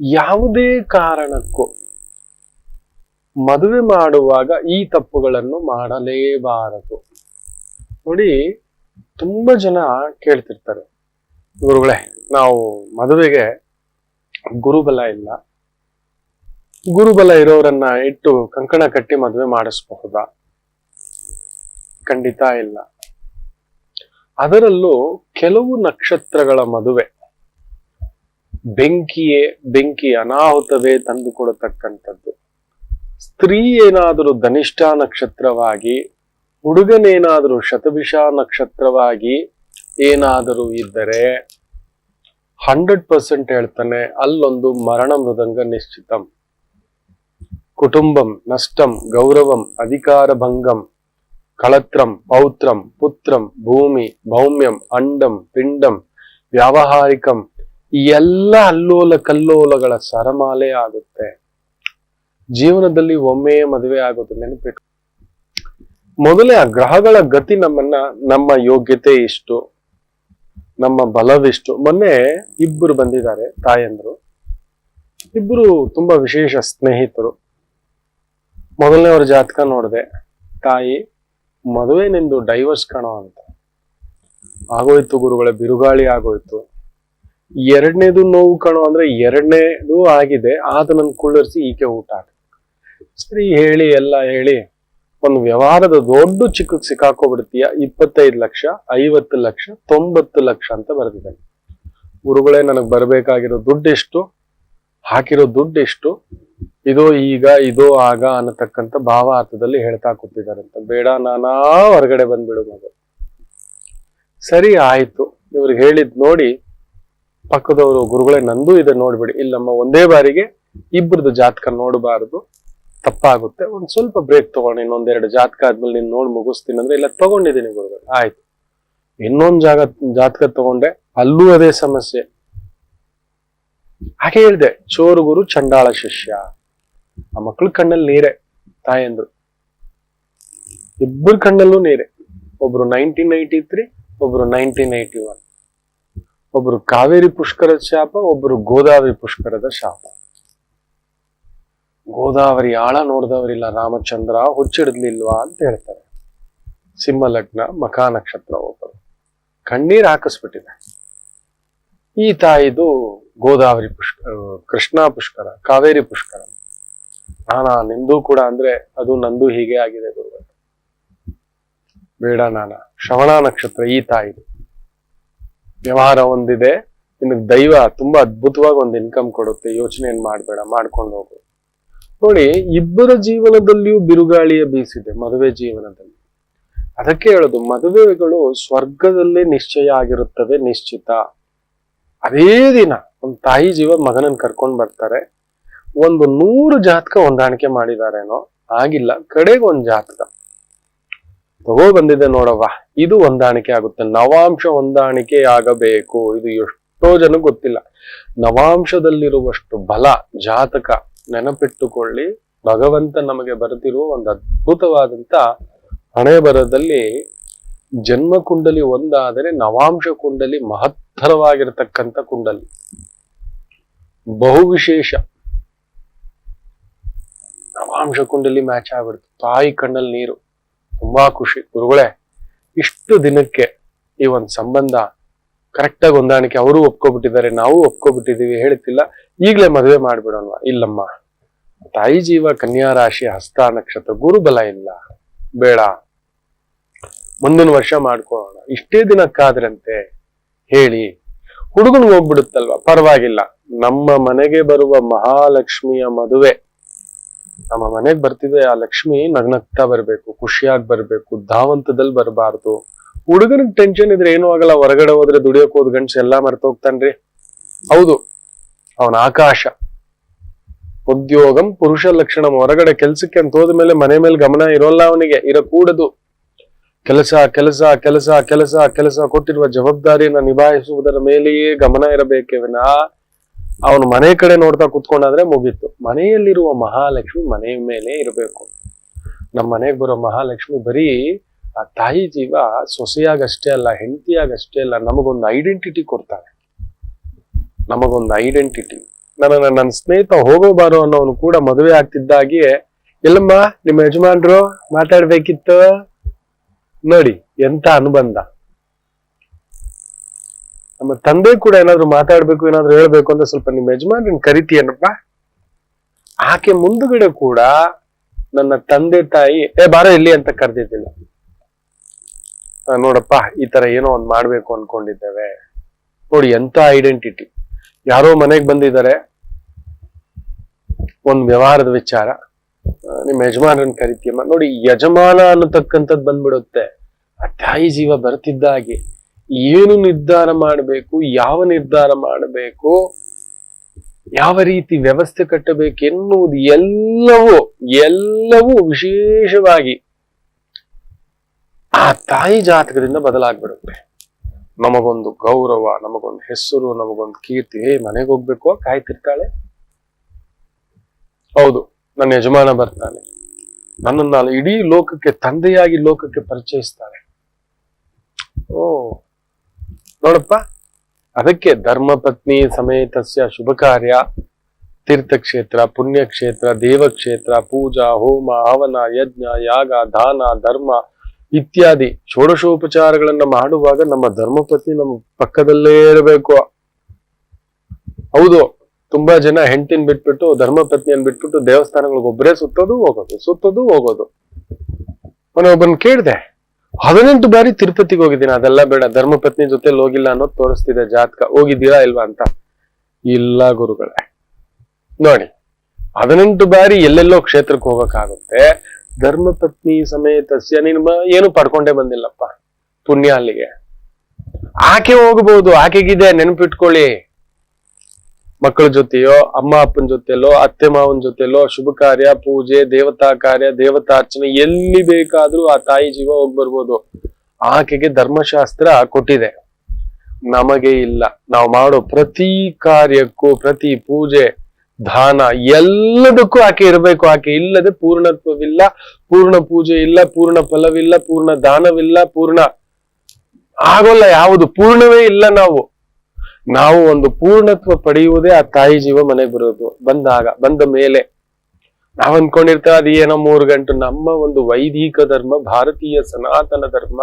ಯಾವುದೇ ಕಾರಣಕ್ಕೂ ಮದುವೆ ಮಾಡುವಾಗ ಈ ತಪ್ಪುಗಳನ್ನು ಮಾಡಲೇಬಾರದು. ನೋಡಿ, ತುಂಬಾ ಜನ ಕೇಳ್ತಿರ್ತಾರೆ, ಗುರುಗಳೇ, ನಾವು ಮದುವೆಗೆ ಗುರುಬಲ ಇಲ್ಲ. ಗುರುಬಲ ಇರೋರನ್ನ ಇಟ್ಟು ಕಂಕಣ ಕಟ್ಟಿ ಮದುವೆ ಮಾಡಿಸಬಹುದಾ? ಖಂಡಿತ ಇಲ್ಲ. ಅದರಲ್ಲೂ ಕೆಲವು ನಕ್ಷತ್ರಗಳ ಮದುವೆ ಬೆಂಕಿಯೇ ಬೆಂಕಿ ಅನಾಹುತವೇ ತಂದುಕೊಡತಕ್ಕಂಥದ್ದು. ಸ್ತ್ರೀ ಏನಾದರೂ ಧನಿಷ್ಠ ನಕ್ಷತ್ರವಾಗಿ, ಹುಡುಗನೇನಾದರೂ ಶತಭಿಷ ನಕ್ಷತ್ರವಾಗಿ ಏನಾದರೂ ಇದ್ದರೆ ಹಂಡ್ರೆಡ್ ಪರ್ಸೆಂಟ್ ಹೇಳ್ತಾನೆ, ಅಲ್ಲೊಂದು ಮರಣ ಮೃದಂಗ ನಿಶ್ಚಿತಂ. ಕುಟುಂಬಂ, ನಷ್ಟಂ, ಗೌರವಂ, ಅಧಿಕಾರ ಭಂಗಂ, ಕಳತ್ರಂ, ಪೌತ್ರಂ, ಪುತ್ರಂ, ಭೂಮಿ, ಭೌಮ್ಯಂ, ಅಂಡಂ, ಪಿಂಡಂ, ವ್ಯಾವಹಾರಿಕಂ ಎಲ್ಲ ಅಲ್ಲೋಲ ಕಲ್ಲೋಲಗಳ ಸರಮಾಲೆ ಆಗುತ್ತೆ. ಜೀವನದಲ್ಲಿ ಒಮ್ಮೆ ಮದುವೆ ಆಗೋದು ನೆನಪಿಟ್ಟು ಮೊದಲೇ ಆ ಗ್ರಹಗಳ ಗತಿ ನಮ್ಮನ್ನ, ನಮ್ಮ ಯೋಗ್ಯತೆ ಇಷ್ಟು, ನಮ್ಮ ಬಲವಿಷ್ಟು ಮೊನ್ನೆ ಇಬ್ಬರು ಬಂದಿದ್ದಾರೆ, ತಾಯಂದ್ರು. ಇಬ್ಬರು ತುಂಬಾ ವಿಶೇಷ ಸ್ನೇಹಿತರು. ಮೊದಲನೇವ್ರ ಜಾತಕ ನೋಡಿದೆ, ತಾಯಿ, ಮದುವೆ ನಿಂದು ಡೈವರ್ಸ್ ಕಣೋ ಅಂತ. ಆಗೋಯ್ತು ಗುರುಗಳ, ಬಿರುಗಾಳಿ ಆಗೋಯ್ತು. ಎರಡನೇದು ನೋವು ಕಣೋ ಅಂದ್ರೆ ಎರಡನೇದು ಆಗಿದೆ, ಆದ ನನ್ ಕುಳ್ಳರಿಸಿ ಈಕೆ ಊಟ. ಸರಿ, ಹೇಳಿ, ಎಲ್ಲ ಹೇಳಿ. ಒಂದು ವ್ಯವಹಾರದ ದೊಡ್ಡ ಚಿಕ್ಕಕ್ಕೆ ಸಿಕ್ಕಾಕೋಬಿಡ್ತೀಯ, ಇಪ್ಪತ್ತೈದು ಲಕ್ಷ, ಐವತ್ತು ಲಕ್ಷ, ತೊಂಬತ್ತು ಲಕ್ಷ ಅಂತ ಬರೆದಿದ್ದಾನೆ ಗುರುಗಳೇ, ನನಗೆ ಬರಬೇಕಾಗಿರೋ ದುಡ್ಡು ಎಷ್ಟು? ಹಾಕಿರೋ ದುಡ್ಡು ಎಷ್ಟು? ಇದೋ ಈಗ, ಇದೋ ಆಗ ಅನ್ನತಕ್ಕಂಥ ಭಾವಾರ್ಥದಲ್ಲಿ ಹೇಳ್ತಾ ಕೂತಿದಾರಂತ ಬೇಡ, ನಾನಾ ಹೊರಗಡೆ ಬಂದ್ಬಿಡು ಮಗ. ಸರಿ, ಆಯ್ತು. ಇವ್ರಿಗೆ ಹೇಳಿದ್ ನೋಡಿ ಪಕ್ಕದವರು ಗುರುಗಳೇ ನಂದು ಇದೆ ನೋಡ್ಬಿಡಿ. ಇಲ್ಲಮ್ಮ ಒಂದೇ ಬಾರಿಗೆ ಇಬ್ಬರದು ಜಾತಕ ನೋಡಬಾರದು. ತಪ್ಪಾಗುತ್ತೆ. ಒಂದ್ ಸ್ವಲ್ಪ ಬ್ರೇಕ್ ತಗೊಂಡು ಇನ್ನೊಂದೆರಡು ಜಾತಕ ಆದ್ಮೇಲೆ ನೀನ್ ನೋಡ್ ಮುಗಿಸ್ತೀನಿ ಅಂದ್ರೆ ಇಲ್ಲ, ತಗೊಂಡಿದ್ದೀನಿ ಗುರುಗಳು. ಆಯ್ತು. ಇನ್ನೊಂದ್ ಜಾಗ, ಜಾತಕ ತಗೊಂಡೆ. ಅಲ್ಲೂ ಅದೇ ಸಮಸ್ಯೆ. ಹಾಗೆ ಹೇಳ್ದೆ, ಚೋರು ಗುರು ಚಂಡಾಳ ಶಿಷ್ಯ. ಆ ಮಕ್ಳ ಕಣ್ಣಲ್ಲಿ ನೀರೆ, ತಾಯಂದ್ರು. ಇಬ್ಬರ ಕಣ್ಣಲ್ಲೂ ನೀರೆ. ಒಬ್ರು ನೈನ್ಟೀನ್ ಏಯ್ಟಿ ತ್ರೀ ಒಬ್ರು ನೈನ್ಟೀನ್ ಏಯ್ಟಿ ಒನ್ ಒಬ್ರು ಕಾವೇರಿ ಪುಷ್ಕರದ ಶಾಪ ಒಬ್ರು ಗೋದಾವರಿ ಪುಷ್ಕರದ ಶಾಪ. ಗೋದಾವರಿ ಆಳ ನೋಡಿದವರಿಲ್ಲ, ರಾಮಚಂದ್ರ ಹುಚ್ಚಿಡ್ಲಿಲ್ವಾ ಅಂತ ಹೇಳ್ತಾರೆ. ಸಿಂಹ ಲಗ್ನ ಮಖಾ ನಕ್ಷತ್ರ ಒಬ್ಬರು. ಕಣ್ಣೀರ್ ಹಾಕಿಸ್ಬಿಟ್ಟಿದೆ. ಈ ತಾಯಿದು ಗೋದಾವರಿ ಪುಷ್ಕರ ಕೃಷ್ಣ ಪುಷ್ಕರ, ಕಾವೇರಿ ಪುಷ್ಕರ. ನಾನಾ ನಿಂದು ಕೂಡ ಅಂದ್ರೆ ಅದು ನಂದು ಹೀಗೆ ಆಗಿದೆ ಗುರುಗಳು ಬೇಡ ನಾನ, ಶ್ರವಣ ನಕ್ಷತ್ರ ಈ ತಾಯಿದು. ವ್ಯವಹಾರ ಒಂದಿದೆ. ನಿನಗೆ ದೈವ ತುಂಬಾ ಅದ್ಭುತವಾಗಿ ಒಂದು ಇನ್ಕಮ್ ಕೊಡುತ್ತೆ. ಯೋಚನೆ ಏನ್ ಮಾಡ್ಬೇಡ, ಮಾಡ್ಕೊಂಡು ಹೋಗು. ನೋಡಿ, ಇಬ್ಬರ ಜೀವನದಲ್ಲಿಯೂ ಬಿರುಗಾಳಿಯ ಬೀಸಿದೆ ಮದುವೆ ಜೀವನದಲ್ಲಿ. ಅದಕ್ಕೆ ಹೇಳೋದು, ಮದುವೆಗಳು ಸ್ವರ್ಗದಲ್ಲೇ ನಿಶ್ಚಯ ಆಗಿರುತ್ತವೆ, ನಿಶ್ಚಿತ. ಅದೇ ದಿನ ಒಂದು ತಾಯಿ ಜೀವ ಮಗನನ್ನ ಕರ್ಕೊಂಡು ಬರ್ತಾರೆ. ಒಂದು ನೂರು ಜಾತಕ ಹೊಂದಾಣಿಕೆ ಮಾಡಿದಾರೇನೋ? ಆಗಿಲ್ಲ. ಕಡೆಗೆ ಒಂದು ಜಾತಕ. ತಗೋ ಬಂದಿದೆ ನೋಡವ್ವ. ಇದು ಹೊಂದಾಣಿಕೆ ಆಗುತ್ತೆ. ನವಾಂಶ ಹೊಂದಾಣಿಕೆ ಆಗಬೇಕು. ಇದು ಎಷ್ಟೋ ಜನ ಗೊತ್ತಿಲ್ಲ. ನವಾಂಶದಲ್ಲಿರುವಷ್ಟು ಬಲ, ಜಾತಕ ನೆನಪಿಟ್ಟುಕೊಳ್ಳಿ. ಭಗವಂತ ನಮಗೆ ಬರೆದಿರುವ ಒಂದು ಅದ್ಭುತವಾದಂತ ಹಣೆ ಬರದಲ್ಲಿ ಜನ್ಮ ಕುಂಡಲಿ ಒಂದಾದರೆ ನವಾಂಶ ಕುಂಡಲಿ ಮಹತ್ತರವಾಗಿರತಕ್ಕಂಥ ಕುಂಡಲಿ. ಬಹು ವಿಶೇಷ ನವಾಂಶ ಕುಂಡಲಿ ಮ್ಯಾಚ್ ಆಗ್ಬಿಡ್ತು. ತಾಯಿ ಕಣ್ಣಲ್ಲಿ ನೀರು. ತುಂಬಾ ಖುಷಿ. ಗುರುಗಳೇ, ಇಷ್ಟು ದಿನಕ್ಕೆ ಈ ಒಂದು ಸಂಬಂಧ ಕರೆಕ್ಟಾಗಿ ಹೊಂದಾಣಿಕೆ ಅವರು ಒಪ್ಕೊಬಿಟ್ಟಿದ್ದಾರೆ, ನಾವು ಒಪ್ಕೊಬಿಟ್ಟಿದೀವಿ ಹೇಳ್ತಿಲ್ಲ. ಈಗಲೇ ಮದುವೆ ಮಾಡ್ಬಿಡೋಣ ಇಲ್ಲಮ್ಮ. ತಾಯಿ ಜೀವ, ಕನ್ಯಾ ರಾಶಿ, ಹಸ್ತ ನಕ್ಷತ್ರ, ಗುರುಬಲ ಇಲ್ಲ. ಬೇಡ. ಮುಂದಿನ ವರ್ಷ ಮಾಡ್ಕೊಳ್ಳೋಣ. ಇಷ್ಟೇ ದಿನಕ್ಕಾದ್ರಂತೆ ಹೇಳಿ. ಹುಡುಗನ್ಗೆ ಹೋಗ್ಬಿಡುತ್ತಲ್ವ? ಪರವಾಗಿಲ್ಲ. ನಮ್ಮ ಮನೆಗೆ ಬರುವ ಮಹಾಲಕ್ಷ್ಮಿಯ ಮದುವೆ. ನಮ್ಮ ಮನೆಗ್ ಬರ್ತಿದ್ರೆ ಆ ಲಕ್ಷ್ಮಿ ನಗ್ನಗ್ತಾ ಬರ್ಬೇಕು, ಖುಷಿಯಾಗಿ ಬರ್ಬೇಕು ಧಾವಂತದಲ್ಲಿ ಬರಬಾರ್ದು. ಹುಡುಗನಿಗೆ ಟೆನ್ಷನ್ ಇದ್ರೆ ಏನೂ ಆಗಲ್ಲ, ಹೊರಗಡೆ ಹೋದ್ರೆ ದುಡಿಯೋಕ್ ಹೋದ್ ಗಂಡ್ಸ್ ಎಲ್ಲಾ ಮರ್ತೋಗ್ತಾನ್ರಿ. ಹೌದು, ಅವನ ಆಕಾಶ. ಉದ್ಯೋಗಂ ಪುರುಷ ಲಕ್ಷಣ, ಹೊರಗಡೆ ಕೆಲ್ಸಕ್ಕೆ ಅಂತ ಹೋದ ಮೇಲೆ ಮನೆ ಮೇಲೆ ಗಮನ ಇರೋಲ್ಲ ಅವನಿಗೆ, ಇರಕೂಡದು. ಕೆಲಸ ಕೆಲಸ ಕೆಲಸ ಕೆಲಸ ಕೆಲಸ ಕೊಟ್ಟಿರುವ ಜವಾಬ್ದಾರಿಯನ್ನ ನಿಭಾಯಿಸುವುದರ ಮೇಲೆಯೇ ಗಮನ ಇರಬೇಕೇ ಅವನು ಮನೆ ಕಡೆ ನೋಡ್ತಾ ಕುತ್ಕೊಂಡಾದ್ರೆ ಮುಗೀತು. ಮನೆಯಲ್ಲಿರುವ ಮಹಾಲಕ್ಷ್ಮಿ ಮನೆಯ ಮೇಲೆ ಇರಬೇಕು. ನಮ್ಮ ಮನೆಗೆ ಬರೋ ಮಹಾಲಕ್ಷ್ಮಿ ಬರೀ ಆ ತಾಯಿ ಜೀವ ಸೊಸೆಯಾಗಷ್ಟೇ ಅಲ್ಲ, ಹೆಂಡತಿಯಾಗಷ್ಟೇ ಅಲ್ಲ, ನಮಗೊಂದು ಐಡೆಂಟಿಟಿ ಕೊಡ್ತಾಳೆ. ನಮಗೊಂದು ಐಡೆಂಟಿಟಿ ನನ್ನ ನನ್ನ ಸ್ನೇಹಿತ ಹೋಗೋಬಾರೋ ಅನ್ನೋನು ಕೂಡ ಮದುವೆ ಆಗ್ತಿದ್ದಾಗಿಯೇ ಎಲ್ಲಮ್ಮ, ನಿಮ್ಮ ಯಜಮಾನ್ರು ಮಾತಾಡ್ಬೇಕಿತ್ತು? ನೋಡಿ, ಎಂತ ಅನುಬಂಧ. ನಮ್ಮ ತಂದೆ ಕೂಡ ಏನಾದ್ರು ಮಾತಾಡ್ಬೇಕು, ಏನಾದ್ರು ಹೇಳ್ಬೇಕು ಅಂತ ಸ್ವಲ್ಪ ನಿಮ್ಮ ಯಜಮಾನ್ ಕರಿತೀಯನಪ್ಪ ಆಕೆ ಮುಂದುಗಡೆ ಕೂಡ ನನ್ನ ತಂದೆ ತಾಯಿ, ಏ, ಬಾರ ಇಲ್ಲಿ ಅಂತ ಕರೆದಿದ್ದಿಲ್ಲ ನೋಡಪ್ಪ, ಈ ತರ ಏನೋ ಒಂದ್ ಮಾಡ್ಬೇಕು ಅನ್ಕೊಂಡಿದ್ದೇವೆ. ನೋಡಿ, ಎಂತ ಐಡೆಂಟಿಟಿ ಯಾರೋ ಮನೆಗೆ ಬಂದಿದ್ದಾರೆ. ಒಂದ್ ವ್ಯವಹಾರದ ವಿಚಾರ. ನಿಮ್ಮ ಯಜಮಾನರನ್ನ ಕರಿತೀಯಮ್ಮ ನೋಡಿ, ಯಜಮಾನ ಅನ್ನತಕ್ಕಂಥದ್ದು ಬಂದ್ಬಿಡುತ್ತೆ. ಆ ತಾಯಿ ಜೀವ ಬರ್ತಿದ್ದಾಗೆ ಏನು ನಿರ್ಧಾರ ಮಾಡಬೇಕು, ಯಾವ ನಿರ್ಧಾರ ಮಾಡಬೇಕು, ಯಾವ ರೀತಿ ವ್ಯವಸ್ಥೆ ಕಟ್ಟಬೇಕು ಎನ್ನುವುದು ಎಲ್ಲವೂ ಎಲ್ಲವೂ ವಿಶೇಷವಾಗಿ ಆ ತಾಯಿ ಜಾತಕದಿಂದ ಬದಲಾಗ್ಬಿಡುತ್ತೆ. ನಮಗೊಂದು ಗೌರವ, ನಮಗೊಂದು ಹೆಸರು, ನಮಗೊಂದು ಕೀರ್ತಿ ಹೇ ಮನೆಗೆ ಹೋಗ್ಬೇಕು? ಕಾಯ್ತಿರ್ತಾಳೆ. ಹೌದು, ನನ್ನ ಯಜಮಾನ ಬರ್ತಾನೆ. ನನ್ನನ್ನು ನಾನು ಇಡೀ ಲೋಕಕ್ಕೆ, ತಂದೆಯಾಗಿ ಲೋಕಕ್ಕೆ ಪರಿಚಯಿಸ್ತಾಳೆ ಓ ನೋಡಪ್ಪ. ಅದಕ್ಕೆ ಧರ್ಮಪತ್ನಿ ಸಮೇತಸ್ಯ ಶುಭ ಕಾರ್ಯ ತೀರ್ಥಕ್ಷೇತ್ರ, ಪುಣ್ಯಕ್ಷೇತ್ರ, ದೇವಕ್ಷೇತ್ರ, ಪೂಜಾ, ಹೋಮ, ಹವನ, ಯಜ್ಞ, ಯಾಗ, ದಾನ, ಧರ್ಮ ಇತ್ಯಾದಿ ಷೋಡಶೋಪಚಾರಗಳನ್ನ ಮಾಡುವಾಗ ನಮ್ಮ ಧರ್ಮಪತ್ನಿ ನಮ್ಮ ಪಕ್ಕದಲ್ಲೇ ಇರಬೇಕು. ಹೌದು, ತುಂಬಾ ಜನ ಹೆಂಡತಿನ ಬಿಟ್ಬಿಟ್ಟು ಧರ್ಮಪತ್ನಿಯನ್ನು ಬಿಟ್ಬಿಟ್ಟು ದೇವಸ್ಥಾನಗಳಿಗೆ ಒಬ್ಬರೇ ಸುತ್ತೋದು ಹೋಗೋದು ಸುತ್ತೋದು ಹೋಗೋದು. ಮನೆ ಒಬ್ಬನ್ ಕೇಳ್ದೆ ಹದಿನೆಂಟು ಬಾರಿ ತಿರುಪತಿಗೆ ಹೋಗಿದ್ದೀನಿ. ಅದೆಲ್ಲ ಬೇಡ. ಧರ್ಮಪತ್ನಿ ಜೊತೆ ಹೋಗಿಲ್ಲ ಅನ್ನೋದು ತೋರಿಸ್ತಿದೆ ಜಾತಕ. ಹೋಗಿದ್ದೀರಾ ಇಲ್ವಾ ಅಂತ? ಇಲ್ಲ ಗುರುಗಳೇ. ನೋಡಿ, ಹದಿನೆಂಟು ಬಾರಿ ಎಲ್ಲೆಲ್ಲೋ ಕ್ಷೇತ್ರಕ್ಕೆ ಹೋಗಕ್ಕಾಗುತ್ತೆ. ಧರ್ಮಪತ್ನಿ ಸಮೇತ ನೀನು ಏನು ಪಡ್ಕೊಂಡೇ ಬಂದಿಲ್ಲಪ್ಪ. ಪುಣ್ಯ ಅಲ್ಲಿಗೆ. ಆಕೆ ಹೋಗಬಹುದು ಆಕೆಗಿದೆ. ನೆನಪಿಟ್ಕೊಳ್ಳಿ. ಮಕ್ಕಳ ಜೊತೆಯೋ, ಅಮ್ಮ ಅಪ್ಪನ ಜೊತೆಲೋ ಅತ್ತೆ ಮಾವನ ಜೊತೆಲೋ ಶುಭ ಕಾರ್ಯ, ಪೂಜೆ, ದೇವತಾ ಕಾರ್ಯ, ದೇವತಾ ಅರ್ಚನೆ ಎಲ್ಲಿ ಬೇಕಾದ್ರೂ ಆ ತಾಯಿ ಜೀವ ಹೋಗಿ ಬರ್ಬೋದು. ಆಕೆಗೆ ಧರ್ಮಶಾಸ್ತ್ರ ಕೊಟ್ಟಿದೆ. ನಮಗೆ ಇಲ್ಲ. ನಾವು ಮಾಡೋ ಪ್ರತಿ ಕಾರ್ಯಕ್ಕೂ, ಪ್ರತಿ ಪೂಜೆ, ದಾನ ಎಲ್ಲದಕ್ಕೂ ಆಕೆ ಇರಬೇಕು. ಆಕೆ ಇಲ್ಲದೆ ಪೂರ್ಣತ್ವವಿಲ್ಲ, ಪೂರ್ಣ ಪೂಜೆ ಇಲ್ಲ, ಪೂರ್ಣ ಫಲವಿಲ್ಲ, ಪೂರ್ಣ ದಾನವಿಲ್ಲ, ಪೂರ್ಣ ಆಗೋಲ್ಲ ಯಾವುದು. ಪೂರ್ಣವೇ ಇಲ್ಲ ನಾವು. ನಾವು ಒಂದು ಪೂರ್ಣತ್ವ ಪಡೆಯುವುದೇ ಆ ತಾಯಿ ಜೀವ ಮನೆಗೆ ಬರೋದು. ಬಂದಾಗ, ಬಂದ ಮೇಲೆ ನಾವ್ ಅನ್ಕೊಂಡಿರ್ತೇವೆ, ಅದು ಏನೋ ಮೂರು ಗಂಟು. ನಮ್ಮ ಒಂದು ವೈದಿಕ ಧರ್ಮ, ಭಾರತೀಯ ಸನಾತನ ಧರ್ಮ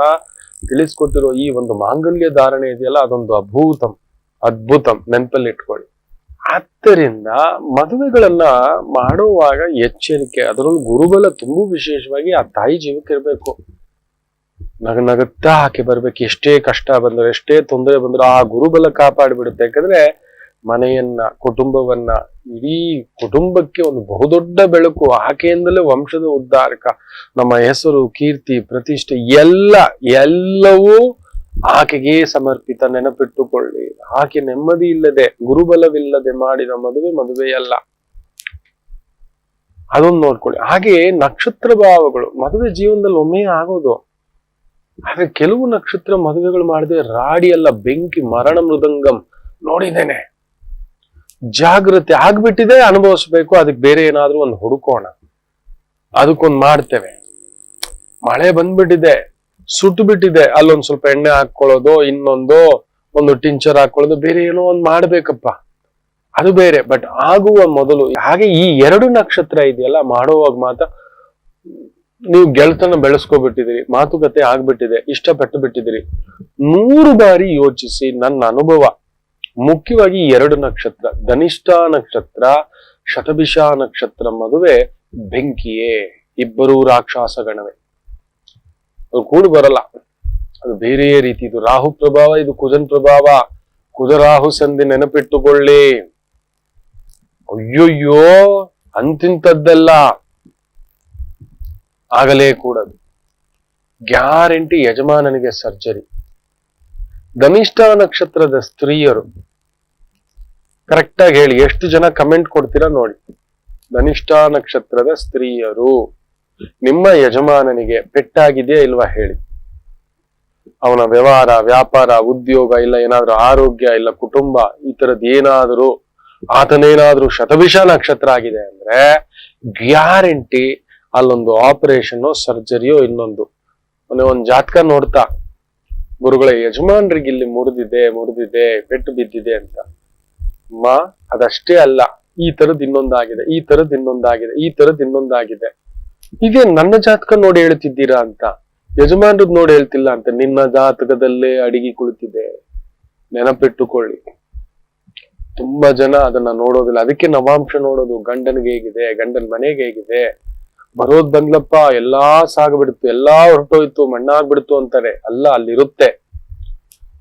ತಿಳಿಸ್ಕೊಟ್ಟಿರೋ ಈ ಒಂದು ಮಾಂಗಲ್ಯ ಧಾರಣೆ ಇದೆಯಲ್ಲ, ಅದೊಂದು ಅಭೂತಂ, ಅದ್ಭುತಂ, ನೆನಪಲ್ಲಿ ಇಟ್ಕೊಳ್ಳಿ. ಆದ್ದರಿಂದ ಮದುವೆಗಳನ್ನ ಮಾಡುವಾಗ ಎಚ್ಚರಿಕೆ, ಅದರಲ್ಲೂ ಗುರುಬಲ ತುಂಬಾ ವಿಶೇಷವಾಗಿ ಆ ತಾಯಿ ಜೀವಕ್ಕೆ ಇರಬೇಕು. ನಗ ನಗುತ್ತಾ ಆಕೆ ಬರ್ಬೇಕು. ಎಷ್ಟೇ ಕಷ್ಟ ಬಂದ್ರು, ಎಷ್ಟೇ ತೊಂದರೆ ಬಂದ್ರು ಆ ಗುರುಬಲ ಕಾಪಾಡಿಬಿಡುತ್ತೆ. ಯಾಕಂದ್ರೆ ಮನೆಯನ್ನ, ಕುಟುಂಬವನ್ನ, ಇಡೀ ಕುಟುಂಬಕ್ಕೆ ಒಂದು ಬಹುದೊಡ್ಡ ಬೆಳಕು. ಆಕೆಯಿಂದಲೇ ವಂಶದ ಉದ್ಧಾರಕ, ನಮ್ಮ ಹೆಸರು, ಕೀರ್ತಿ, ಪ್ರತಿಷ್ಠೆ, ಎಲ್ಲ, ಎಲ್ಲವೂ ಆಕೆಗೆ ಸಮರ್ಪಿತ. ನೆನಪಿಟ್ಟುಕೊಳ್ಳಿ. ಆಕೆ ನೆಮ್ಮದಿ ಇಲ್ಲದೆ, ಗುರುಬಲವಿಲ್ಲದೆ ಮಾಡಿದ ಮದುವೆ ಮದುವೆಯಲ್ಲ. ಅದೊಂದು ನೋಡ್ಕೊಳ್ಳಿ. ಹಾಗೆ ನಕ್ಷತ್ರ ಭಾವಗಳು. ಮದುವೆ ಜೀವನದಲ್ಲಿ ಒಮ್ಮೆ ಆಗೋದು. ಆದ್ರೆ ಕೆಲವು ನಕ್ಷತ್ರ ಮದುವೆಗಳು ಮಾಡಿದ್ರೆ ರಾಡಿ ಅಲ್ಲ, ಬೆಂಕಿ, ಮರಣ ಮೃದಂಗಂ ನೋಡಿದ್ದೇನೆ. ಜಾಗೃತಿ ಆಗ್ಬಿಟ್ಟಿದೆ, ಅನುಭವಿಸ್ಬೇಕು, ಅದಕ್ಕೆ ಬೇರೆ ಏನಾದ್ರೂ ಒಂದು ಹುಡುಕೋಣ. ಅದಕ್ಕೊಂದು ಮಾಡ್ತೇವೆ. ಮಳೆ ಬಂದ್ಬಿಟ್ಟಿದೆ ಸುಟ್ಟು ಬಿಟ್ಟಿದೆ ಅಲ್ಲೊಂದ್ ಸ್ವಲ್ಪ ಎಣ್ಣೆ ಹಾಕೊಳ್ಳೋದು ಇನ್ನೊಂದು ಒಂದು ಟಿಂಚರ್ ಹಾಕೊಳ್ಳೋದು ಬೇರೆ ಏನೋ ಒಂದು ಮಾಡ್ಬೇಕಪ್ಪ. ಅದು ಬೇರೆ, ಬಟ್ ಆಗುವ ಮೊದಲು, ಹಾಗೆ ಈ ಎರಡು ನಕ್ಷತ್ರ ಇದೆಯಲ್ಲ, ಮಾಡುವಾಗ ಮಾತ್ರ ನೀವು ಗೆಳತನ ಬೆಳೆಸ್ಕೊಬಿಟ್ಟಿದ್ದೀರಿ, ಮಾತುಕತೆ ಆಗ್ಬಿಟ್ಟಿದೆ, ಇಷ್ಟಪಟ್ಟು ಬಿಟ್ಟಿದಿರಿ ನೂರು ಬಾರಿ ಯೋಚಿಸಿ ನನ್ನ ಅನುಭವ. ಮುಖ್ಯವಾಗಿ ಎರಡು ನಕ್ಷತ್ರ, ಧನಿಷ್ಠ ನಕ್ಷತ್ರ, ಶತಭಿಷ ನಕ್ಷತ್ರ ಮದುವೆ ಬೆಂಕಿಯೇ. ಇಬ್ಬರೂ ರಾಕ್ಷಸ ಗಣವೇ ಅದು ಕೂಡ ಬರಲ್ಲ. ಅದು ಬೇರೆ ರೀತಿ ಇದು. ರಾಹು ಪ್ರಭಾವ, ಇದು ಕುಜನ್ ಪ್ರಭಾವ. ಕುಜರಾಹು ಸಂಧಿ ನೆನಪಿಟ್ಟುಕೊಳ್ಳಿ. ಅಯ್ಯೋಯ್ಯೋ ಅಂತಿಂತದ್ದೆಲ್ಲ ಆಗಲೇ ಕೂಡದು. ಗ್ಯಾರಂಟಿ ಯಜಮಾನನಿಗೆ ಸರ್ಜರಿ. ಧನಿಷ್ಠ ನಕ್ಷತ್ರದ ಸ್ತ್ರೀಯರು. ಕರೆಕ್ಟ್ ಆಗಿ ಹೇಳಿ, ಎಷ್ಟು ಜನ ಕಮೆಂಟ್ ಕೊಡ್ತೀರಾ ನೋಡಿ. ಧನಿಷ್ಠ ನಕ್ಷತ್ರದ ಸ್ತ್ರೀಯರು. ನಿಮ್ಮ ಯಜಮಾನನಿಗೆ ಪೆಟ್ಟಾಗಿದೆಯಾ ಇಲ್ವಾ ಹೇಳಿ. ಅವನ ವ್ಯವಹಾರ, ವ್ಯಾಪಾರ, ಉದ್ಯೋಗ, ಇಲ್ಲ ಏನಾದ್ರೂ ಆರೋಗ್ಯ, ಇಲ್ಲ ಕುಟುಂಬ, ಈ ತರದ್ ಏನಾದ್ರೂ, ಆತನೇನಾದ್ರೂ ಶತಭಿಷ ನಕ್ಷತ್ರ ಆಗಿದೆ ಅಂದ್ರೆ ಗ್ಯಾರಂಟಿ ಅಲ್ಲೊಂದು ಆಪರೇಷನ್ ಸರ್ಜರಿಯೋ ಇನ್ನೊಂದು. ಒಂದ್ ಜಾತಕ ನೋಡ್ತಾ, ಗುರುಗಳ, ಯಜಮಾನ್ರಿಗೆ ಇಲ್ಲಿ ಮುರಿದಿದೆ ಮುರಿದಿದೆ ಪೆಟ್ಟು ಬಿದ್ದಿದೆ ಅಂತ. ಅಮ್ಮ ಅದಷ್ಟೇ ಅಲ್ಲ, ಈ ತರದ್ ಇನ್ನೊಂದಾಗಿದೆ, ಈ ತರದ್ ಇನ್ನೊಂದಾಗಿದೆ, ಈ ತರದ್ ಇನ್ನೊಂದಾಗಿದೆ. ಹೀಗೆ ನನ್ನ ಜಾತಕ ನೋಡಿ ಹೇಳ್ತಿದ್ದೀರಾ ಅಂತ, ಯಜಮಾನ್ರದ್ ನೋಡಿ ಹೇಳ್ತಿಲ್ಲ ಅಂತ, ನಿನ್ನ ಜಾತಕದಲ್ಲೇ ಅಡಿಗೆ ಕುಳಿತಿದೆ. ನೆನಪಿಟ್ಟುಕೊಳ್ಳಿ. ತುಂಬಾ ಜನ ಅದನ್ನ ನೋಡೋದಿಲ್ಲ. ಅದಕ್ಕೆ ನವಾಂಶ ನೋಡೋದು ಗಂಡನಿಗೆ ಹೇಗಿದೆ, ಗಂಡನ ಮನೆಗೆ ಹೇಗಿದೆ. ಬರೋದ್ ಬಂದ್ಲಪ್ಪ, ಎಲ್ಲಾ ಸಾಗ್ಬಿಡ್ತು, ಎಲ್ಲಾ ಹೊರಟೋಯ್ತು, ಮಣ್ಣಾಗ್ಬಿಡ್ತು ಅಂತಾರೆ. ಅಲ್ಲ, ಅಲ್ಲಿರುತ್ತೆ.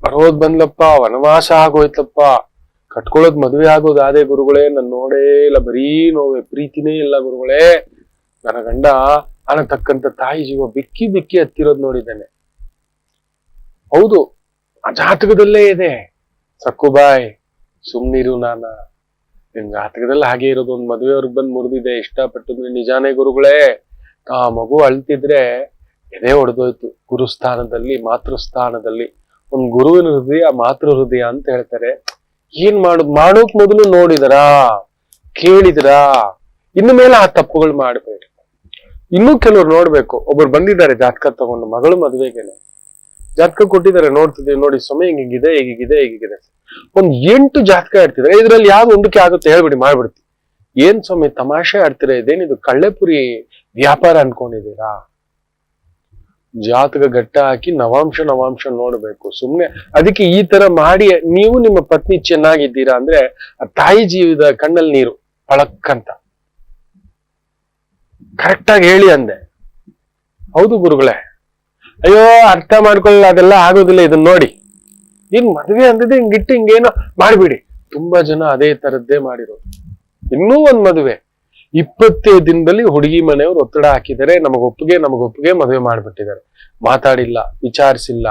ಬರೋದ್ ಬಂದ್ಲಪ್ಪ, ವನವಾಸ ಆಗೋಯ್ತಪ್ಪ. ಕಟ್ಕೊಳ್ಳೋದ್ ಮದುವೆ ಆಗೋದ್ ಅದೇ ಗುರುಗಳೇ, ನನ್ ನೋಡೇ ಇಲ್ಲ, ಬರೀ ನೋವೆ, ಪ್ರೀತಿನೇ ಇಲ್ಲ ಗುರುಗಳೇ. ನನ್ನ ಗಂಡ ಅನ ತಕ್ಕಂತ ತಾಯಿ ಜೀವ ಬಿಕ್ಕಿ ಬಿಕ್ಕಿ ಹತ್ತಿರೋದ್ ನೋಡಿದ್ದೇನೆ. ಹೌದು, ಆ ಜಾತಕದಲ್ಲೇ ಇದೆ. ಸಕ್ಕುಬಾಯ್, ಸುಮ್ನಿರು ನಿನ್. ಜಾತಕದಲ್ಲಿ ಹಾಗೆ ಇರೋದು, ಒಂದ್ ಮದುವೆಯವ್ರಿಗೆ ಬಂದ್ ಮುರಿದಿದೆ ಇಷ್ಟಪಟ್ಟಿದ್ರೆ ನಿಜಾನೇ ಗುರುಗಳೇ, ಆ ಮಗು ಅಳ್ತಿದ್ರೆ ಎದೆ ಹೊಡೆದೋಯ್ತು ಗುರುಸ್ಥಾನದಲ್ಲಿ, ಮಾತೃಸ್ಥಾನದಲ್ಲಿ. ಒಂದ್ ಗುರುವಿನ ಹೃದಯ ಮಾತೃ ಹೃದಯ ಅಂತ ಹೇಳ್ತಾರೆ. ಏನ್ ಮಾಡುದು ಮಾಡೋಕ್ ಮೊದಲು ನೋಡಿದರಾ? ಕೇಳಿದರಾ? ಇನ್ನು ಮೇಲೆ ಆ ತಪ್ಪುಗಳು ಮಾಡಬೇಡಿ. ಇನ್ನೂ ಕೆಲವ್ರು ನೋಡ್ಬೇಕು. ಒಬ್ರು ಬಂದಿದ್ದಾರೆ ಜಾತಕ ತಗೊಂಡು, ಮಗಳು ಮದುವೆಗೆನೆ. ಜಾತಕ ಕೊಟ್ಟಿದ್ದಾರೆ, ನೋಡ್ತಿದ್ದೀವಿ, ನೋಡಿ ಸಮಯ ಹಿಂಗಿದೆ ಹೀಗಿದೆ ಹೀಗಿದೆ ಒಂದ್ ಎಂಟು ಜಾತಕ ಆಡ್ತಿದ್ರೆ. ಇದ್ರಲ್ಲಿ ಯಾವ್ದು ಒಂದಕ್ಕೆ ಆಗುತ್ತೆ ಹೇಳ್ಬಿಡಿ, ಮಾಡ್ಬಿಡ್ತಿ. ಏನ್ ಸ್ವಾಮಿ, ತಮಾಷೆ ಆಡ್ತೀರಾ? ಇದೇನಿದು ಕಳ್ಳೆಪುರಿ ವ್ಯಾಪಾರ ಅನ್ಕೊಂಡಿದ್ದೀರಾ? ಜಾತಕ ಗಟ್ಟ ಹಾಕಿ ನವಾಂಶ ನವಾಂಶ ನೋಡ್ಬೇಕು. ಸುಮ್ನೆ ಅದಕ್ಕೆ ಈ ತರ ಮಾಡಿ, ನೀವು ನಿಮ್ಮ ಪತ್ನಿ ಚೆನ್ನಾಗಿದ್ದೀರಾ ಅಂದ್ರೆ ಆ ತಾಯಿ ಜೀವದ ಕಣ್ಣಲ್ಲಿ ನೀರು ಪಳಕ್ಕಂತ ಕರೆಕ್ಟ್ ಆಗಿ ಹೇಳಿ ಅಂದೆ. ಹೌದು ಗುರುಗಳೇ. ಅಯ್ಯೋ, ಅರ್ಥ ಮಾಡ್ಕೊಳ್ಳ ಅದೆಲ್ಲ ಆಗೋದಿಲ್ಲ, ಇದನ್ನ ನೋಡಿ. ಏನ್ ಮದ್ವೆ ಅಂದಿದೆ ಹಿಂಗಿಟ್ಟು ಹಿಂಗೇನೋ ಮಾಡ್ಬಿಡಿ. ತುಂಬಾ ಜನ ಅದೇ ತರದ್ದೇ ಮಾಡಿರೋದು ಇನ್ನೂ ಒಂದ್ ಮದುವೆ. ಇಪ್ಪತ್ತೇ ದಿನದಲ್ಲಿ ಹುಡುಗಿ ಮನೆಯವರು ಒತ್ತಡ ಹಾಕಿದ್ದಾರೆ ನಮಗೊಪ್ಪಿಗೆ ಒಪ್ಪಿಗೆ ನಮಗೆ ಒಪ್ಪಿಗೆ ಮದುವೆ ಮಾಡ್ಬಿಟ್ಟಿದ್ದಾರೆ. ಮಾತಾಡಿಲ್ಲ, ವಿಚಾರಿಸಿಲ್ಲ,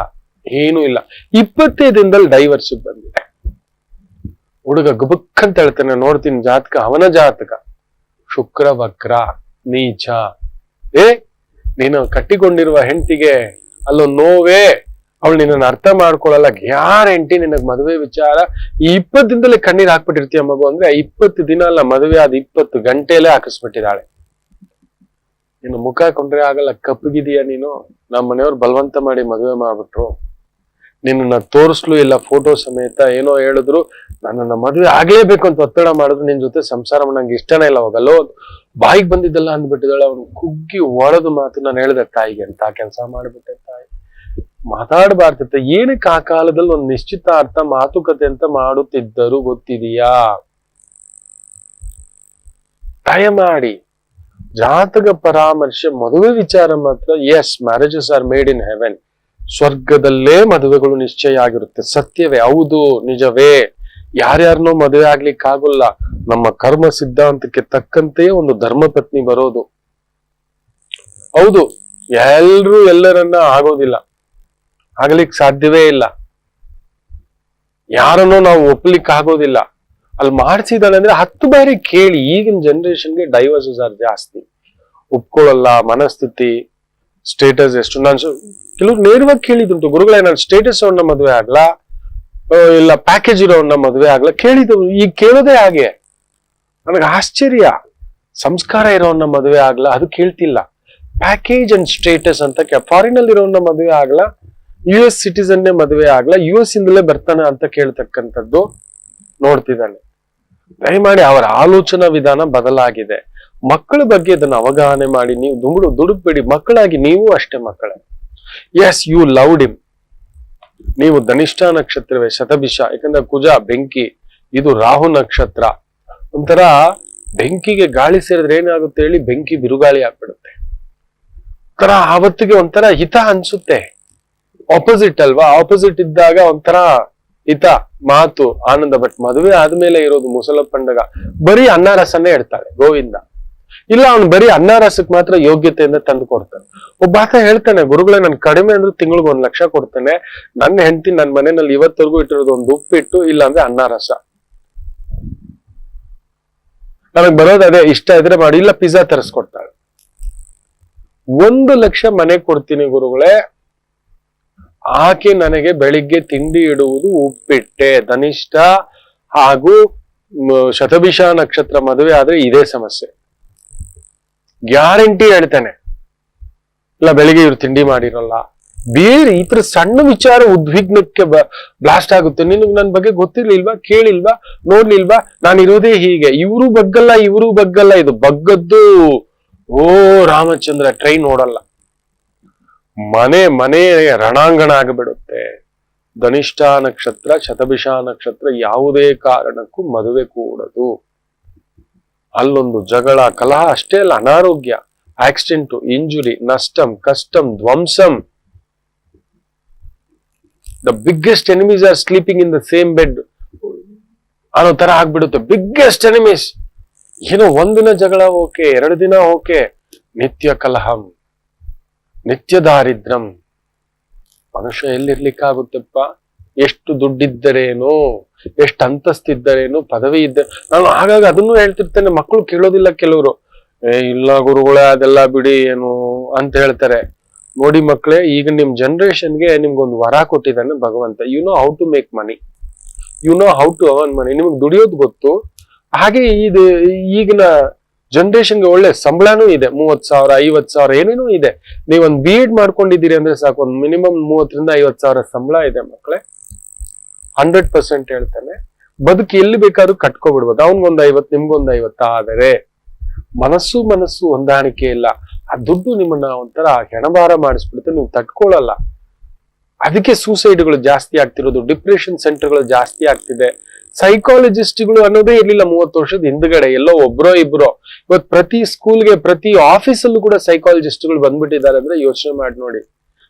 ಏನೂ ಇಲ್ಲ. ಇಪ್ಪತ್ತೇ ದಿನದಲ್ಲಿ ಡೈವರ್ಸ್ ಬಂದಿದೆ. ಹುಡುಗ ಗುಬುಕ್ ಅಂತ ಹೇಳ್ತಾನೆ, ನೋಡ್ತೀನಿ ಜಾತಕ, ಅವನ ಜಾತಕ. ಶುಕ್ರ, ವಕ್ರ, ನೀಚ. ಏ, ನೀನು ಕಟ್ಟಿಕೊಂಡಿರುವ ಹೆಂಡತಿಗೆ ಅಲ್ಲೋ ನೋವೇ. ಅವಳು ನಿನ್ನ ಅರ್ಥ ಮಾಡ್ಕೊಳ್ಳಲ್ಲ. ಗ್ಯಾರಂಟಿ ನಿನಗ್ ಮದುವೆ ವಿಚಾರ. ಈ ಇಪ್ಪತ್ತು ದಿನದಲ್ಲಿ ಕಣ್ಣೀರ್ ಹಾಕ್ಬಿಟ್ಟಿರ್ತೀಯ ಮಗು ಅಂದ್ರೆ ಇಪ್ಪತ್ತು ದಿನ ಅಲ್ಲ, ಮದುವೆ ಆದ ಇಪ್ಪತ್ತು ಗಂಟೆಲೇ ಹಾಕಿಸ್ಬಿಟ್ಟಿದ್ದಾಳೆ. ನಿನ್ನ ಮುಖ ಕೊಂಡ್ರೆ ಆಗಲ್ಲ, ಕಪ್ಪಗಿದೀಯ ನೀನು? ನಮ್ಮ ಮನೆಯವ್ರು ಬಲವಂತ ಮಾಡಿ ಮದುವೆ ಮಾಡ್ಬಿಟ್ರು. ನಿನ್ನ ತೋರಿಸ್ಲು ಇಲ್ಲ ಫೋಟೋ ಸಮೇತ ಏನೋ ಹೇಳಿದ್ರು. ನನ್ನನ್ನ ಮದುವೆ ಆಗ್ಲೇಬೇಕು ಅಂತ ಒತ್ತಡ ಮಾಡಿದ್ರು. ನಿನ್ ಜೊತೆ ಸಂಸಾರ ನಂಗೆ ಇಷ್ಟನೇ ಇಲ್ಲ. ಹೋಗಲ್ಲ ಬಾಯಿಗೆ ಬಂದಿದ್ದಲ್ಲ ಅಂದ್ಬಿಟ್ಟಿದ್ದಾಳೆ. ಅವ್ನು ಕುಗ್ಗಿ ಒಳದು ಮಾತು ನಾನು ಹೇಳ್ದೆ, ತಾಯಿಗೆ ಅಂತ ಕೆಲಸ ಮಾಡ್ಬಿಟ್ಟೆ ತಾಯಿ? ಮಾತಾಡಬಾರ್ದಿತ್ತ ಏನಕ್ಕೆ ಆ ಕಾಲದಲ್ಲಿ ಒಂದು ನಿಶ್ಚಿತಾರ್ಥ ಮಾತುಕತೆ ಅಂತ ಮಾಡುತ್ತಿದ್ದರು ಗೊತ್ತಿದೆಯಾ? ದಯಮಾಡಿ ಜಾತಕ ಪರಾಮರ್ಶೆ ಮದುವೆ ವಿಚಾರ ಮಾತ್ರ. As marriages are made in heaven ಸ್ವರ್ಗದಲ್ಲೇ ಮದುವೆಗಳು ನಿಶ್ಚಯ ಆಗಿರುತ್ತೆ ಸತ್ಯವೇ, ಹೌದು, ನಿಜವೇ. ಯಾರ್ಯಾರನೋ ಮದುವೆ ಆಗ್ಲಿಕ್ಕೆ ಆಗೋಲ್ಲ. ನಮ್ಮ ಕರ್ಮ ಸಿದ್ಧಾಂತಕ್ಕೆ ತಕ್ಕಂತೆಯೇ ಒಂದು ಧರ್ಮಪತ್ನಿ ಬರೋದು. ಹೌದು, ಎಲ್ರು ಎಲ್ಲರನ್ನ ಆಗೋದಿಲ್ಲ. ಆಗ್ಲಿಕ್ ಸಾಧ್ಯವೇ ಇಲ್ಲ. ಯಾರನ್ನು ನಾವು ಒಪ್ಲಿಕ್ಕೆ ಆಗೋದಿಲ್ಲ. ಅಲ್ಲಿ ಮಾಡಿಸಿದಾಳೆ ಅಂದ್ರೆ ಹತ್ತು ಬಾರಿ ಕೇಳಿ, ಈಗಿನ ಜನರೇಷನ್ಗೆ ಡೈವರ್ಸಸ್ ಆರ್ ಜಾಸ್ತಿ. ಒಪ್ಕೊಳ್ಳಲ್ಲ, ಮನಸ್ಥಿತಿ ಸ್ಟೇಟಸ್ ಎಷ್ಟು? ನಾನು ಕೆಲವ್ರು ನೇರವಾಗಿ ಕೇಳಿದ್ರು ಗುರುಗಳೇ, ನಾನು ಸ್ಟೇಟಸ್ ಅವ್ರನ್ನ ಮದುವೆ ಆಗ್ಲ? ಇಲ್ಲ ಪ್ಯಾಕೇಜ್ ಇರೋವನ್ನ ಮದುವೆ ಆಗ್ಲ? ಕೇಳಿದ್ರು ಈಗ ಕೇಳೋದೇ ಹಾಗೆ. ನನಗೆ ಆಶ್ಚರ್ಯ. ಸಂಸ್ಕಾರ ಇರೋವನ್ನ ಮದುವೆ ಆಗ್ಲ? ಅದು ಕೇಳ್ತಿಲ್ಲ. ಪ್ಯಾಕೇಜ್ ಅಂಡ್ ಸ್ಟೇಟಸ್ ಅಂತ ಫಾರಿನ್ ಅಲ್ಲಿ ಇರೋವನ್ನ ಮದುವೆ ಆಗ್ಲಾ? ಯು ಎಸ್ ಸಿಟಿಸನ್ನೇ ಮದುವೆ ಆಗ್ಲಾ ಯು ಎಸ್ ಇಂದಲೇ ಬರ್ತಾನೆ ಅಂತ ಕೇಳ್ತಕ್ಕಂಥದ್ದು ನೋಡ್ತಿದ್ದಾನೆ. ದಯಮಾಡಿ ಅವರ ಆಲೋಚನಾ ವಿಧಾನ ಬದಲಾಗಿದೆ. ಮಕ್ಕಳ ಬಗ್ಗೆ ಇದನ್ನ ಅವಗಾಹನೆ ಮಾಡಿ ನೀವು ದುಂಡು ದುಡುಕ್ಬೇಡಿ. ಮಕ್ಕಳಾಗಿ ನೀವು ಅಷ್ಟೇ ಮಕ್ಕಳೇ. ಎಸ್ ಯು ಲವ್ಡ್ ಹಿಮ್ ನೀವು ಧನಿಷ್ಠ ನಕ್ಷತ್ರವೇ ಶತಭಿಷ ಯಾಕಂದ್ರೆ ಕುಜ, ಬೆಂಕಿ, ಇದು ರಾಹು ನಕ್ಷತ್ರ. ಒಂಥರ ಬೆಂಕಿಗೆ ಗಾಳಿ ಸೇರಿದ್ರೆ ಏನಾಗುತ್ತೆ ಹೇಳಿ ಬೆಂಕಿ ಬಿರುಗಾಳಿ ಆಗ್ಬಿಡುತ್ತೆ. ಒಂಥರ ಆವತ್ತಿಗೆ ಒಂಥರ ಹಿತ ಅನ್ಸುತ್ತೆ. ಆಪೋಸಿಟ್ ಅಲ್ವಾ? ಆಪೋಸಿಟ್ ಇದ್ದಾಗ ಒಂಥರ ಹಿತ, ಮಾತು, ಆನಂದ ಭಟ್ ಮದುವೆ ಆದ್ಮೇಲೆ ಇರೋದು ಮುಸಲ ಪಂಡಗ. ಬರೀ ಅನ್ನ ರಸನೇ ಇಡ್ತಾಳೆ, ಗೋವಿಂದ. ಇಲ್ಲ, ಅವ್ನು ಬರೀ ಅನ್ನ ರಸಕ್ ಮಾತ್ರ ಯೋಗ್ಯತೆಯಿಂದ ತಂದು ಕೊಡ್ತಾನೆ. ಒಬ್ಬ ಆತ ಹೇಳ್ತಾನೆ, ಗುರುಗಳೇ, ನನ್ ಕಡಿಮೆ ಅಂದ್ರೆ ತಿಂಗಳಿಗೆ ಒಂದ್ ಲಕ್ಷ ಕೊಡ್ತಾನೆ. ನನ್ನ ಹೆಂಡತಿ ನನ್ನ ಮನೆಯಲ್ಲಿ ಇವತ್ತವರೆಗೂ ಇಟ್ಟಿರೋದು ಒಂದು ಉಪ್ಪಿಟ್ಟು ಇಲ್ಲ ಅಂದ್ರೆ ಅನ್ನ ನನಗ್ ಬರೋದು ಅದೇ, ಇಷ್ಟ ಇದ್ರೆ ಮಾಡಿ. ಇಲ್ಲ ಪಿಜ್ಜಾ ತರಿಸ್ಕೊಡ್ತಾಳೆ. ಒಂದು ಲಕ್ಷ ಮನೆ ಕೊಡ್ತೀನಿ ಗುರುಗಳೇ ಆಕೆ ನನಗೆ ಬೆಳಿಗ್ಗೆ ತಿಂಡಿ ಇಡುವುದು ಉಪ್ಪಿಟ್ಟೆ. ಧನಿಷ್ಠ ಹಾಗೂ ಶತಭಿಷ ನಕ್ಷತ್ರ ಮದುವೆ ಆದ್ರೆ ಇದೇ ಸಮಸ್ಯೆ. ಗ್ಯಾರಂಟಿ ಹೇಳ್ತೇನೆ. ಇಲ್ಲ, ಬೆಳಿಗ್ಗೆ ಇವ್ರು ತಿಂಡಿ ಮಾಡಿರಲ್ಲ. ಬೇರೆ ಈ ತರ ಸಣ್ಣ ವಿಚಾರ ಉದ್ವಿಗ್ನಕ್ಕೆ ಬ್ಲಾಸ್ಟ್ ಆಗುತ್ತೆ. ನಿನಗೆ ನನ್ನ ಬಗ್ಗೆ ಗೊತ್ತಿರ್ಲಿಲ್ವಾ? ಕೇಳಿಲ್ವಾ? ನೋಡ್ಲಿಲ್ವಾ? ನಾನು ಇರೋದೇ ಹೀಗೆ. ಇವರು ಬಗ್ಗಲ್ಲ ಇವರು ಬಗ್ಗಲ್ಲ. ಇದು ಬಗ್ಗದ್ದು, ಓ, ರಾಮಚಂದ್ರ ಟ್ರೈನ್ ಓಡಲ್ಲ. ಮನೆ ಮನೆ ರಣಾಂಗಣ ಆಗಿಬಿಡುತ್ತೆ ಧನಿಷ್ಠ ನಕ್ಷತ್ರ, ಶತಭಿಷ ನಕ್ಷತ್ರ ಯಾವುದೇ ಕಾರಣಕ್ಕೂ ಮದುವೆ ಕೂಡದು. ಅಲ್ಲೊಂದು ಜಗಳ, ಕಲಹ ಅಷ್ಟೇ ಅಲ್ಲ, ಅನಾರೋಗ್ಯ ಆಕ್ಸಿಡೆಂಟು ಇಂಜುರಿ ನಷ್ಟಂ, ಕಷ್ಟಂ, ಧ್ವಂಸಂ. The biggest enemies are sleeping in the same bed ಅನ್ನೋ ತರ ಆಗ್ಬಿಡುತ್ತೆ. ಬಿಗ್ಗೆಸ್ಟ್ ಎನಿಮೀಸ್ ಏನೋ ಒಂದಿನ ಜಗಳ ಓಕೆ, ಎರಡು ದಿನ ಓಕೆ. ನಿತ್ಯ ಕಲಹಂ. ನಿತ್ಯ ದಾರಿದ್ರಂ ಮನುಷ್ಯ ಎಲ್ಲಿರ್ಲಿಕ್ಕಾಗುತ್ತಪ್ಪ? ಎಷ್ಟು ದುಡ್ಡಿದ್ದರೇನೋ, ಎಷ್ಟು ಅಂತಸ್ತಿದ್ದರೇನು, ಪದವಿ ಇದ್ದ, ನಾನು ಹಾಗಾಗಿ ಅದನ್ನು ಹೇಳ್ತಿರ್ತೇನೆ, ಮಕ್ಕಳು ಕೇಳೋದಿಲ್ಲ ಕೆಲವರು. ಏ, ಇಲ್ಲ ಗುರುಗಳೇ, ಅದೆಲ್ಲ ಬಿಡಿ, ಏನು ಅಂತ ಹೇಳ್ತಾರೆ. ನೋಡಿ ಮಕ್ಕಳೇ, ಈಗ ನಿಮ್ ಜನ್ರೇಷನ್ಗೆ ನಿಮ್ಗೊಂದು ವರ ಕೊಟ್ಟಿದ್ದಾನೆ ಭಗವಂತ. You know how to make money you know how to own money ನಿಮ್ಗೆ ದುಡಿಯೋದು ಗೊತ್ತು. ಹಾಗೆ ಇದು ಈಗಿನ ಜನರೇಷನ್ಗೆ ಒಳ್ಳೆ ಸಂಬಳನೂ ಇದೆ. ಮೂವತ್ ಸಾವಿರ ಐವತ್ ಸಾವಿರ ಏನೇನೂ ಇದೆ. ನೀವೊಂದು ಬಿ ಎಡ್ ಮಾಡ್ಕೊಂಡಿದ್ದೀರಿ ಅಂದ್ರೆ ಸಾಕು, ಒಂದು ಮಿನಿಮಮ್ ಮೂವತ್ತರಿಂದ ಐವತ್ ಸಾವಿರ ಸಂಬಳ ಇದೆ ಮಕ್ಕಳೇ ಹಂಡ್ರೆಡ್ ಪರ್ಸೆಂಟ್ ಹೇಳ್ತಾನೆ. ಬದುಕು ಎಲ್ಲಿ ಬೇಕಾದ್ರೂ ಕಟ್ಕೊಬಿಡ್ಬೋದು. ಅವನ್ಗೊಂದ್ ಐವತ್ ನಿಮ್ಗೊಂದ್ ಐವತ್ತು ಆದರೆ ಮನಸ್ಸು ಮನಸ್ಸು ಹೊಂದಾಣಿಕೆ ಇಲ್ಲ. ಆ ದುಡ್ಡು ನಿಮ್ಮನ್ನ ಒಂಥರ ಹೆಣಭಾರ ಮಾಡಿಸ್ಬಿಡುತ್ತೆ. ನೀವು ತಟ್ಕೊಳ್ಳಲ್ಲ ಅದಕ್ಕೆ ಸೂಸೈಡ್ಗಳು ಜಾಸ್ತಿ ಆಗ್ತಿರೋದು ಡಿಪ್ರೆಷನ್ ಸೆಂಟರ್ಗಳು ಜಾಸ್ತಿ ಆಗ್ತಿದೆ. ಸೈಕಾಲಜಿಸ್ಟ್ಗಳು ಅನ್ನೋದೇ ಇರ್ಲಿಲ್ಲ ಮೂವತ್ತು ವರ್ಷದ ಹಿಂದ್ಗಡೆ. ಎಲ್ಲೋ ಒಬ್ರೋ ಇಬ್ರೋ. ಇವತ್ತು ಪ್ರತಿ ಸ್ಕೂಲ್ಗೆ ಪ್ರತಿ ಆಫೀಸಲ್ಲೂ ಕೂಡ ಸೈಕಾಲಜಿಸ್ಟ್ಗಳು ಬಂದ್ಬಿಟ್ಟಿದ್ದಾರೆ ಅಂದ್ರೆ ಯೋಚನೆ ಮಾಡಿ ನೋಡಿ.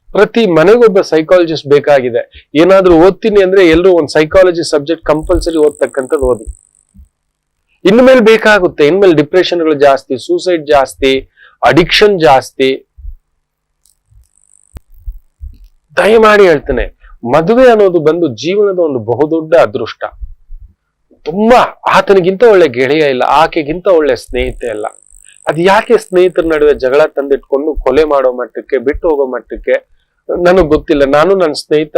ಪ್ರತಿ ಮನೆಗೊಬ್ಬ ಸೈಕಾಲಜಿಸ್ಟ್ ಬೇಕಾಗಿದೆ. ಏನಾದ್ರೂ ಓದ್ತೀನಿ ಅಂದ್ರೆ ಎಲ್ಲರೂ ಒಂದು ಸೈಕಾಲಜಿ ಸಬ್ಜೆಕ್ಟ್ ಕಂಪಲ್ಸರಿ ಓದ್ತಕ್ಕಂಥದ್ದು ಓದಿ. ಇನ್ಮೇಲೆ ಬೇಕಾಗುತ್ತೆ. ಇನ್ಮೇಲೆ ಡಿಪ್ರೆಷನ್ಗಳು ಜಾಸ್ತಿ ಸೂಸೈಡ್ ಜಾಸ್ತಿ ಅಡಿಕ್ಷನ್ ಜಾಸ್ತಿ. ದಯಮಾಡಿ ಹೇಳ್ತೇನೆ, ಮದುವೆ ಅನ್ನೋದು ಬಂದು ಜೀವನದ ಒಂದು ಬಹುದೊಡ್ಡ ಅದೃಷ್ಟ. ತುಂಬಾ ಆತನಿಗಿಂತ ಒಳ್ಳೆ ಗೆಳೆಯ ಇಲ್ಲ, ಆಕೆಗಿಂತ ಒಳ್ಳೆ ಸ್ನೇಹಿತೆ ಇಲ್ಲ. ಅದ್ ಯಾಕೆ ಸ್ನೇಹಿತರ ನಡುವೆ ಜಗಳ ತಂದಿಟ್ಕೊಂಡು ಕೊಲೆ ಮಾಡೋ ಮಟ್ಟಕ್ಕೆ, ಬಿಟ್ಟು ಹೋಗೋ ಮಟ್ಟಕ್ಕೆ? ನನಗ್ ಗೊತ್ತಿಲ್ಲ. ನಾನು ನನ್ನ ಸ್ನೇಹಿತ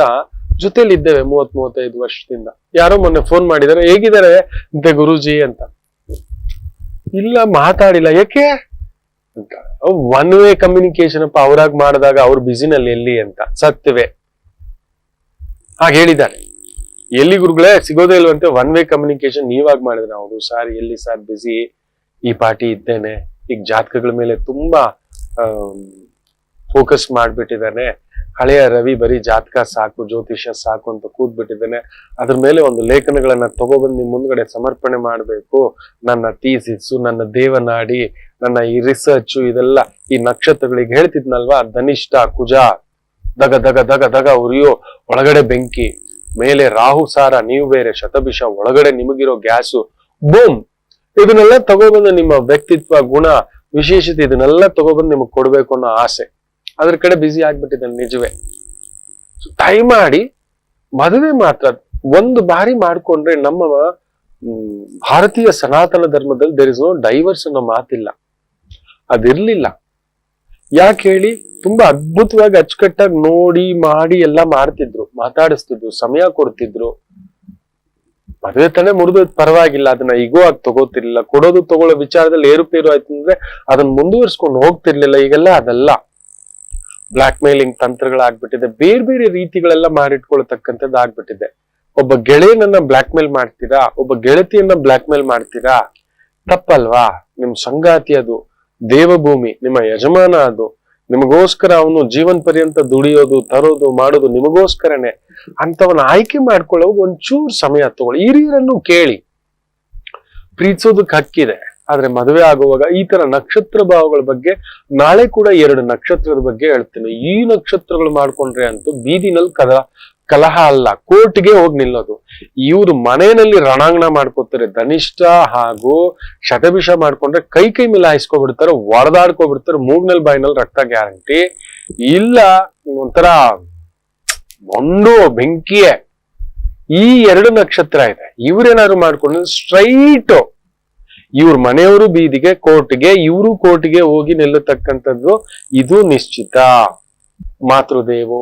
ಜೊತೆಲಿ ಇದ್ದೇವೆ ಮೂವತ್ ಮೂವತ್ತೈದು ವರ್ಷದಿಂದ. ಯಾರೋ ಮೊನ್ನೆ ಫೋನ್ ಮಾಡಿದಾರೆ ಹೇಗಿದ್ದಾರೆ ಅಂತೆ ಗುರುಜಿ ಅಂತ. ಇಲ್ಲ, ಮಾತಾಡಿಲ್ಲ. ಯಾಕೆ ಅಂತ. ಒನ್ ವೇ ಕಮ್ಯುನಿಕೇಶನ್ ಅಪ್ಪ ಅವ್ರಾಗ್ ಮಾಡಿದಾಗ ಅವ್ರ ಬಿಸಿನಲ್ಲಿ ಎಲ್ಲಿ ಅಂತ. ಸತ್ಯವೇ. ಹಾಗೆ ಹೇಳಿದ್ದಾರೆ. ಎಲ್ಲಿ ಗುರುಗಳೇ ಸಿಗೋದೇ ಇಲ್ವಂತೆ ಒನ್ ವೇ ಕಮ್ಯುನಿಕೇಶನ್ ನೀವಾಗ ಮಾಡಿದ್ರೆ ಅವರು ಸರ್, ಎಲ್ಲಿ ಸರ್ ಬಿಸಿ ಈ ಪಾರ್ಟಿ ಇದ್ದೇನೆ. ಈಗ ಜಾತಕಗಳ ಮೇಲೆ ತುಂಬಾ ಫೋಕಸ್ ಮಾಡ್ಬಿಟ್ಟಿದ್ದಾನೆ. ಹಳೆಯ ರವಿ ಬರೀ ಜಾತಕ ಸಾಕು, ಜ್ಯೋತಿಷ್ಯ ಸಾಕು ಅಂತ ಕೂತ್ಬಿಟ್ಟಿದ್ದಾನೆ. ಅದ್ರ ಮೇಲೆ ಒಂದು ಲೇಖನಗಳನ್ನ ತಗೊಬಂದು ನಿಮ್ ಮುಂದ್ಗಡೆ ಸಮರ್ಪಣೆ ಮಾಡಬೇಕು. ನನ್ನ ಥೀಸಿಸ್ಸು ನನ್ನ ದೇವನಾಡಿ, ನನ್ನ ಈ ರಿಸರ್ಚ್ ಇದೆಲ್ಲ ಈ ನಕ್ಷತ್ರಗಳಿಗೆ ಹೇಳ್ತಿದ್ನಲ್ವಾ? ಧನಿಷ್ಠ, ಕುಜ, ದಗ ದಗ ದಗ ದಗ, ಉರಿಯೋ, ಒಳಗಡೆ ಬೆಂಕಿ. ಮೇಲೆ ರಾಹು ಸಾರ, ನೀವು ಬೇರೆ ಶತಭಿಷ, ಒಳಗಡೆ ನಿಮಗಿರೋ ಗ್ಯಾಸು, ಬೂಮ್. ಇದನ್ನೆಲ್ಲ ತಗೊಬಂದು ನಿಮ್ಮ ವ್ಯಕ್ತಿತ್ವ, ಗುಣ, ವಿಶೇಷತೆ ಇದನ್ನೆಲ್ಲ ತಗೊಬಂದು ನಿಮಗೆ ಕೊಡ್ಬೇಕು ಅನ್ನೋ ಆಸೆ. ಅದ್ರ ಕಡೆ ಬ್ಯುಸಿ ಆಗ್ಬಿಟ್ಟಿದೆ ನಿಜವೇ. ಟ್ರೈ ಮಾಡಿ, ಮದುವೆ ಮಾತ್ರ ಒಂದು ಬಾರಿ ಮಾಡ್ಕೊಂಡ್ರೆ ನಮ್ಮ ಭಾರತೀಯ ಸನಾತನ ಧರ್ಮದಲ್ಲಿ ದೇರ್ ಇಸ್ ನೋ ಡೈವರ್ಸ್ ಅನ್ನೋ ಮಾತಿಲ್ಲ. ಅದಿರ್ಲಿಲ್ಲ. ಯಾಕೆ ಹೇಳಿ? ತುಂಬಾ ಅದ್ಭುತವಾಗಿ ಅಚ್ಚುಕಟ್ಟಾಗಿ ನೋಡಿ, ಮಾಡಿ ಎಲ್ಲ ಮಾಡ್ತಿದ್ರು. ಮಾತಾಡಿಸ್ತಿದ್ರು, ಸಮಯ ಕೊಡ್ತಿದ್ರು. ಮದುವೆ ತಾನೇ ಮುರಿದು ಪರವಾಗಿಲ್ಲ. ಅದನ್ನ ಈಗೋ ಆಗಿ ತಗೋತಿರ್ಲಿಲ್ಲ. ಕೊಡೋದು, ತಗೊಳ್ಳೋ ವಿಚಾರದಲ್ಲಿ ಏರುಪೇರು ಆಯ್ತು ಅಂದ್ರೆ ಅದನ್ನ ಮುಂದುವರಿಸ್ಕೊಂಡು ಹೋಗ್ತಿರ್ಲಿಲ್ಲ. ಈಗೆಲ್ಲ ಅದಲ್ಲ. ಬ್ಲಾಕ್ ಮೇಲಿಂಗ್ ತಂತ್ರಗಳಾಗ್ಬಿಟ್ಟಿದೆ. ಬೇರೆ ಬೇರೆ ರೀತಿಗಳೆಲ್ಲ ಮಾಡಿಟ್ಕೊಳ್ತಕ್ಕಂಥದ್ದು ಆಗ್ಬಿಟ್ಟಿದೆ. ಒಬ್ಬ ಗೆಳೆಯನನ್ನ ಬ್ಲಾಕ್ ಮೇಲ್ ಮಾಡ್ತೀರಾ? ಒಬ್ಬ ಗೆಳತಿಯನ್ನ ಬ್ಲಾಕ್ ಮೇಲ್ ಮಾಡ್ತೀರಾ? ತಪ್ಪಲ್ವಾ? ನಿಮ್ ಸಂಗಾತಿ ಅದು. ದೇವಭೂಮಿ, ನಿಮ್ಮ ಯಜಮಾನ ಅದು. ನಿಮಗೋಸ್ಕರ ಅವನು ಜೀವನ್ ಪರ್ಯಂತ ದುಡಿಯೋದು, ತರೋದು, ಮಾಡೋದು ನಿಮಗೋಸ್ಕರನೇ. ಅಂತವನ್ನ ಆಯ್ಕೆ ಮಾಡ್ಕೊಳ್ಳೋ ಒಂಚೂರು ಸಮಯ ತಗೊಳ್ಳಿ. ಹಿರಿಯರನ್ನು ಕೇಳಿ. ಪ್ರೀತಿಸೋದಕ್ಕೆ ಹಕ್ಕಿದೆ. ಆದ್ರೆ ಮದುವೆ ಆಗುವಾಗ ಈ ತರ ನಕ್ಷತ್ರ ಭಾವಗಳ ಬಗ್ಗೆ ನಾಳೆ ಕೂಡ ಎರಡು ನಕ್ಷತ್ರದ ಬಗ್ಗೆ ಹೇಳ್ತೇನೆ. ಈ ನಕ್ಷತ್ರಗಳು ಮಾಡ್ಕೊಂಡ್ರೆ ಅಂತೂ ಬೀದಿನಲ್ಲಿ ಕದ ಕಲಹ ಅಲ್ಲ, ಕೋರ್ಟ್ಗೆ ಹೋಗಿ ನಿಲ್ಲೋದು. ಇವ್ರು ಮನೆಯಲ್ಲಿ ರಣಾಂಗಣ ಮಾಡ್ಕೋತಾರೆ, ಧನಿಷ್ಠ ಹಾಗೂ ಶತಭಿಷ ಮಾಡ್ಕೊಂಡ್ರೆ ಕೈ ಕೈ ಮಿಲಾಯಿಸ್ಕೊಬಿಡ್ತಾರೆ ಒಡೆದಾಡ್ಕೊಬಿಡ್ತಾರೆ ಮೂಗ್ನಲ್ಲಿ ಬಾಯಿನಲ್ಲಿ ರಕ್ತ ಗ್ಯಾರಂಟಿ ಇಲ್ಲ. ಒಂಥರ ಮೊಂಡು, ಬೆಂಕಿಯೇ. ಈ ಎರಡು ನಕ್ಷತ್ರ ಇದೆ. ಇವ್ರೇನಾದ್ರು ಮಾಡ್ಕೊಂಡ್ರೆ ಸ್ಟ್ರೈಟ್ ಇವ್ರ ಮನೆಯವರು ಬೀದಿಗೆ, ಕೋರ್ಟ್ಗೆ, ಇವರು ಕೋರ್ಟ್ಗೆ ಹೋಗಿ ನಿಲ್ಲತಕ್ಕಂಥದ್ದು. ಇದು ನಿಶ್ಚಿತ. ಮಾತೃದೇವೋ.